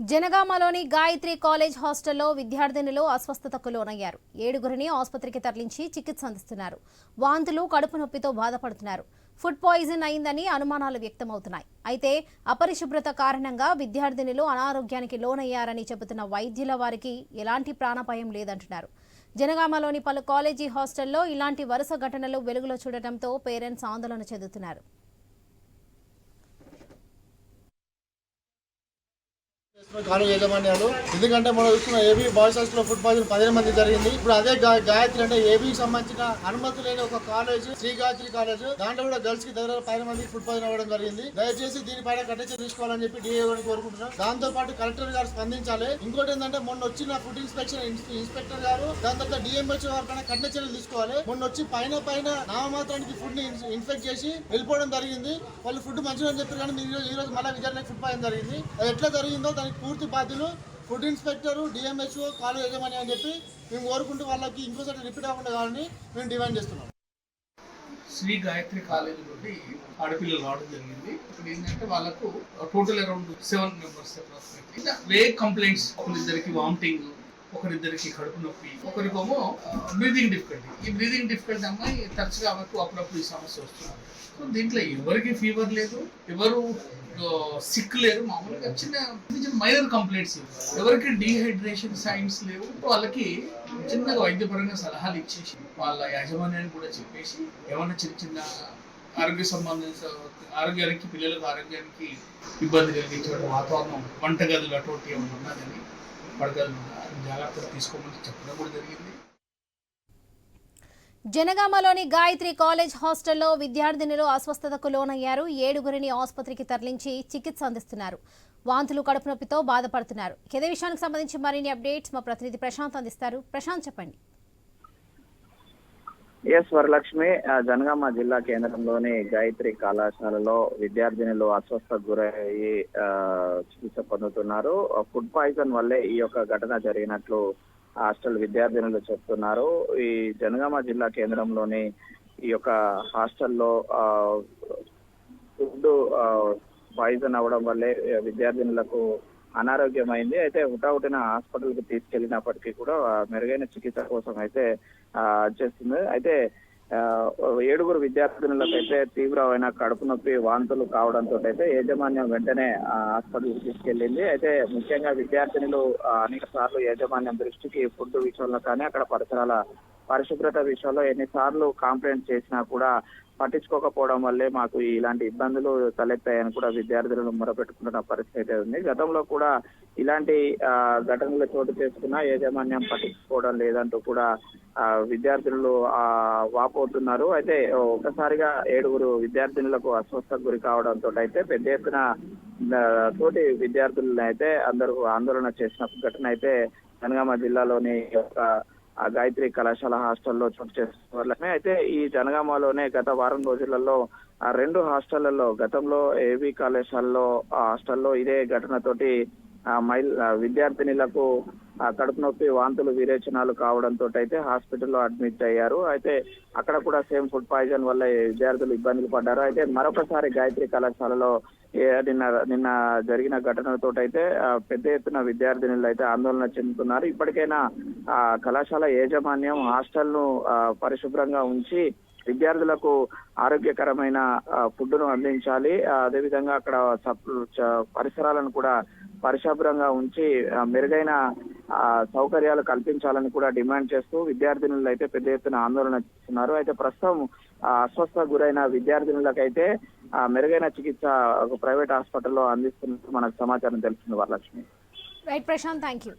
జనగామలోని Gayatri college హాస్టల్లో విద్యార్థినులు అస్వస్థతకు లోనయ్యారు. ఏడుగురిని ఆసుపత్రికి తరలించి చికిత్స అందిస్తున్నారు. వాంతులు కడుపు నొప్పితో బాధపడుతున్నారు. ఫుడ్ పాయిజన్ అయిందని అనుమానాలు వ్యక్తమవుతున్నాయి. అయితే అపరిశుభ్రత కారణంగా విద్యార్థినులు అనారోగ్యానికి లోనయ్యారని చెబుతున్న వైద్యుల వారికి ఎలాంటి ప్రాణాపాయం లేదంటున్నారు. జనగామలోని పలు కాలేజీ హాస్టల్లో ఇలాంటి వరుస ఘటనలు వెలుగులో చూడటంతో పేరెంట్స్ ఆందోళన చెందుతున్నారు. కాలేజ్ యజమాన్యాలు. ఎందుకంటే మనం చూస్తున్న AB boys hostel food poison పదిహేను మంది జరిగింది. ఇప్పుడు అదే గాయత్రి అంటే ఏబీకి సంబంధించిన అనుమతి లేని ఒక కాలేజ్ శ్రీ గాయత్రి కాలేజ్ దాంట్లో కూడా గర్ల్స్కి దగ్గర పదిహేను మందికి ఫుడ్ పాయిజన్ అవ్వడం జరిగింది. దయచేసి దీనిపైన కట్టెచ్చ తీసుకోవాలని చెప్పి డిఏ గారిని కోరుకుంటున్నాం. దాంతో పాటు కలెక్టర్ గారు స్పందించాలి. ఇంకోటి ఏంటంటే మొన్న వచ్చిన ఫుడ్ ఇన్స్పెక్షన్ ఇన్స్పెక్టర్ గారు దాని తర్వాత డిఎంహెచ్ గారి పైన కఠిన చర్యలు తీసుకోవాలి. మొన్న వచ్చి పైన పైన నామమాత్రానికి ఫుడ్ని ఇన్ఫెక్ట్ చేసి వెళ్ళిపోవడం జరిగింది. వాళ్ళు ఫుడ్ మంచిగా చెప్పారు కానీ మీరు ఈ రోజు మళ్ళీ విచారణకు ఫుడ్ పాయిజన్ జరిగింది? అది ఎట్లా జరిగిందో దానికి పూర్తి బాధ్యులు ఫుడ్ ఇన్స్పెక్టర్ డిఎంహెచ్ఓ కాలేజ్ యజమాని అని చెప్పి మేము కోరుకుంటూ వాళ్ళకి ఇంకోసారి రిపీట్ అవ్వకుండా కావాలని మేము డిమాండ్ చేస్తున్నాం. శ్రీ గాయత్రి కాలేజ్ నుండి ఆడపిల్లలు రావడం జరిగింది. ఇక్కడ ఏంటంటే వాళ్ళకు టోటల్ అరౌండ్ సెవెన్ మెంబర్స్ వే కంప్లైంట్స్ ఒకరిద్దరికి వామిటింగ్ ఒకరిద్దరికి కడుపు నొప్పి ఒకరికేమో బ్రీదింగ్ డిఫికల్టీ ఈ బ్రీదింగ్ డిఫికల్టీ అమ్మాయి తరచుగా ఆమెకు అప్పుడప్పుడు ఈ సమస్య వస్తుంది. సో దీంట్లో ఎవరికి ఫీవర్ లేదు ఎవరు సిక్ లేరు మామూలుగా చిన్న చిన్న మైనర్ కంప్లైంట్స్ ఎవరికి డీహైడ్రేషన్ సైన్స్ లేవు. వాళ్ళకి చిన్నగా వైద్యపరంగా సలహాలు ఇచ్చేసి వాళ్ళ యాజమాన్యాన్ని కూడా చెప్పేసి ఏమైనా చిన్న చిన్న ఆరోగ్య సంబంధించిన ఆరోగ్యానికి పిల్లలకు ఆరోగ్యానికి ఇబ్బంది కలిగించే వాతావరణం వంటగదులు అటువంటి ఏమైనా ఉన్నదని పడగదులు జాగ్రత్తలు తీసుకోమని చెప్పడం కూడా జరిగింది. జనగామలోని గాయత్రి కాలేజ్ హాస్టల్లో విద్యార్థినులు అస్వస్థతకు లోనయ్యారు. ఏడుగురిని ఆసుపత్రికి తరలించి చికిత్స అందిస్తున్నారు. వాంతులు కడుపు నొప్పితో బాధపడుతున్నారు. ఇదే విషయానికి సంబంధించి మరిన్ని అప్డేట్స్ మా ప్రతినిధి ప్రశాంత్ అందిస్తారు. ప్రశాంత్ చెప్పండి. ఎస్ వరలక్ష్మి. జనగామ జిల్లా కేంద్రంలోని గాయత్రి కళాశాలలో విద్యార్థినులు అస్వస్థకు గురయ్యి ఆ, చికిత్స పొందుతున్నారు. ఫుడ్ పాయిజన్ వల్లే ఈ యొక్క ఘటన జరిగినట్లు హాస్టల్ విద్యార్థినులు చెప్తున్నారు. ఈ జనగామ జిల్లా కేంద్రంలోని ఈ యొక్క హాస్టల్లో ఆ, ఫుడ్ ఆ, పాయిజన్ అవడం వల్లే విద్యార్థినులకు అనారోగ్యమైంది. అయితే హుటాహుటిన హాస్పిటల్కి తీసుకెళ్ళినప్పటికీ కూడా మెరుగైన చికిత్స కోసం అయితే ఆ, చేస్తుంది. అయితే ఏడుగురు విద్యార్థినులకు అయితే తీవ్రమైన కడుపు నొప్పి వాంతులు కావడంతో అయితే యాజమాన్యం వెంటనే హాస్పిటల్కి తీసుకెళ్ళింది అయితే ముఖ్యంగా విద్యార్థినులు అనేక సార్లు యాజమాన్యం దృష్టికి ఫుడ్ విషయంలో కానీ అక్కడ పరిసరాల పరిశుభ్రత విషయంలో ఎన్నిసార్లు కంప్లైంట్ చేసినా కూడా పట్టించుకోకపోవడం వల్లే మాకు ఇలాంటి ఇబ్బందులు తలెత్తాయని కూడా విద్యార్థులను మొరపెట్టుకుంటున్న పరిస్థితి ఉంది. గతంలో కూడా ఇలాంటి ఆ, ఘటనలు చోటు చేసుకున్నా యాజమాన్యం పట్టించుకోవడం లేదంటూ కూడా ఆ, విద్యార్థులు ఆ, వాపోతున్నారు. అయితే ఒకసారిగా ఏడుగురు విద్యార్థినులకు అస్వస్థకు గురి కావడంతో అయితే పెద్ద ఎత్తున తోటి విద్యార్థులను అయితే అందరూ ఆందోళన చేసిన ఘటన అయితే జనగామ జిల్లాలోని ఒక గాయత్రి కళాశాల హాస్టల్లో చోటు చేసుకోవాలని అయితే ఈ జనగామలోనే గత వారం రోజులలో ఆ రెండు హాస్టళ్ళలో గతంలో ఏవి కళాశాలలో ఆ హాస్టల్లో ఇదే ఘటనతోటి మహిళ విద్యార్థినులకు కడుపు నొప్పి వాంతులు విరేచనాలు కావడంతో అయితే హాస్పిటల్లో అడ్మిట్ అయ్యారు. అయితే అక్కడ కూడా సేమ్ ఫుడ్ పాయిజన్ వల్ల విద్యార్థులు ఇబ్బందులు పడ్డారు. అయితే మరొకసారి గాయత్రి కళాశాలలో ఏ నిన్న నిన్న జరిగిన ఘటనతో అయితే పెద్ద ఎత్తున విద్యార్థినులు అయితే ఆందోళన చెందుతున్నారు. ఇప్పటికైనా ఆ కళాశాల యాజమాన్యం హాస్టల్ను ఆ, పరిశుభ్రంగా ఉంచి విద్యార్థులకు ఆరోగ్యకరమైన ఫుడ్ను అందించాలి. అదేవిధంగా అక్కడ పరిసరాలను కూడా పరిశుభ్రంగా ఉంచి మెరుగైన సౌకర్యాలు కల్పించాలని కూడా డిమాండ్ చేస్తూ విద్యార్థినులు అయితే పెద్ద ఎత్తున ఆందోళన చేస్తున్నారు. అయితే ప్రస్తుతం అస్వస్థ గురైన విద్యార్థినులకైతే మెరుగైన చికిత్స ఒక ప్రైవేట్ హాస్పిటల్లో అందిస్తున్నట్టు మనకు సమాచారం తెలుస్తుంది Varalakshmi. Right Prashant thank you